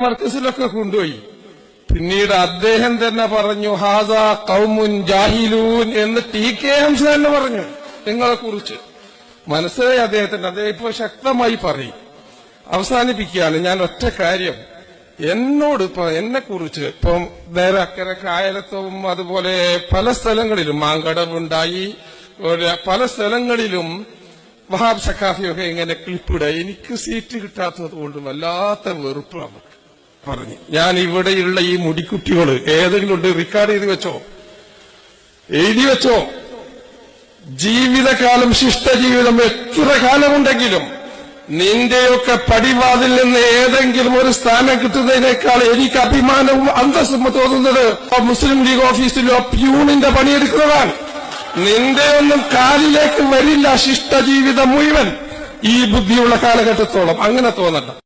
മർക്കസിലൊക്കെ കൊണ്ടുപോയി. പിന്നീട് അദ്ദേഹം തന്നെ പറഞ്ഞു ഹാസ കൗമുൻ ജാഹിലൂൻ എന്ന് ടി കെ ഹംസ തന്നെ പറഞ്ഞു നിങ്ങളെ കുറിച്ച് മനസ്സിലായി അദ്ദേഹത്തിന്റെ? അദ്ദേഹം ഇപ്പോൾ ശക്തമായി പറയും. അവസാനിപ്പിക്കുകയാണ് ഞാൻ ഒറ്റ കാര്യം. എന്നോട് ഇപ്പൊ എന്നെ കുറിച്ച് ഇപ്പം നേരെ അക്കരെ കായലത്തും അതുപോലെ പല സ്ഥലങ്ങളിലും മാങ്കടവുണ്ടായി. പല സ്ഥലങ്ങളിലും വഹാബ് സഖാഫിയൊക്കെ ഇങ്ങനെ ക്ലിപ്പിടുക എനിക്ക് സീറ്റ് കിട്ടാത്തത് കൊണ്ട് വല്ലാത്ത വെറുപ്പ് അവർക്ക്. പറഞ്ഞു. ഞാൻ ഇവിടെയുള്ള ഈ മുടിക്കുട്ടികൾ ഏതെങ്കിലും ഉണ്ട്? റിക്കാർഡ് ചെയ്ത് വെച്ചോ. എഴുതി വെച്ചോ. ജീവിതകാലം ശിഷ്ടജീവിതം എത്ര കാലമുണ്ടെങ്കിലും നിന്റെയൊക്കെ പടിവാതിൽ നിന്ന് ഏതെങ്കിലും ഒരു സ്ഥാനം കിട്ടുന്നതിനേക്കാൾ എനിക്ക് അഭിമാനവും അന്തസ്സും തോന്നുന്നത് മുസ്ലിം ലീഗ് ഓഫീസിലോ പ്യൂണിന്റെ പണിയെടുക്കുന്നതാണ്. നിന്റെ ഒന്നും കാലിലേക്ക് വരില്ല ശിഷ്ടജീവിതം മുഴുവൻ. ഈ ബുദ്ധിയുള്ള കാലഘട്ടത്തോളം അങ്ങനെ തോന്നണ്ട.